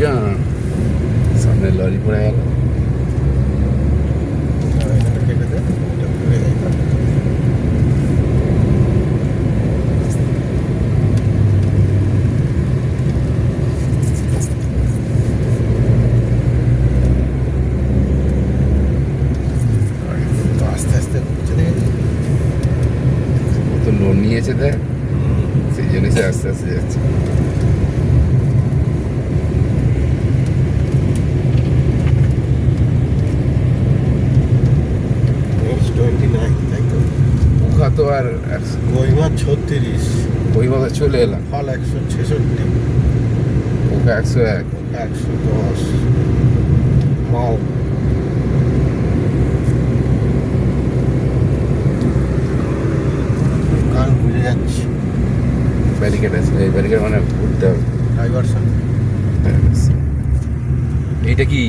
ঢুকে সামনে লরি পড়ে গেল লোন নিয়েছে দেখ সেই জন্য সে আস্তে আস্তে যাচ্ছে তো আর গহিমা ছত্রিশ। ওইভাবে চলে এলাম ফল একশো ছেষট্টি। উখা একশো এক। একশো দশ। মাও কান বুঝে যাচ্ছে। ব্যারিকেড আছে এই ব্যারিকেড মানে ঘুরতে হবে। ডাইভারশন এইটা কি?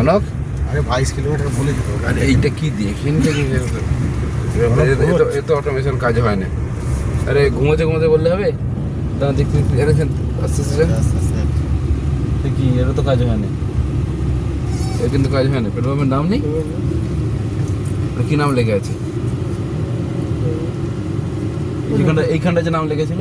অনক আরে বাইশ কিলোমিটার বলে দিত আরে এইটা কি দেখেন দেখি। এত অটোমেশন কাজ হয় না। আরে ঘুমোতে ঘুমোতে বললে হবে? তা দেখতে দেখতে। জানেছেন আস্তে আস্তে। কি এর তো কাজ হয় না? এর কিন্তু কাজ হয় না। পেট্রোল পাম্পের নাম নেই? কি নাম লেগে আছে? এইখানটা এইখানটা যে নাম লেগেছিল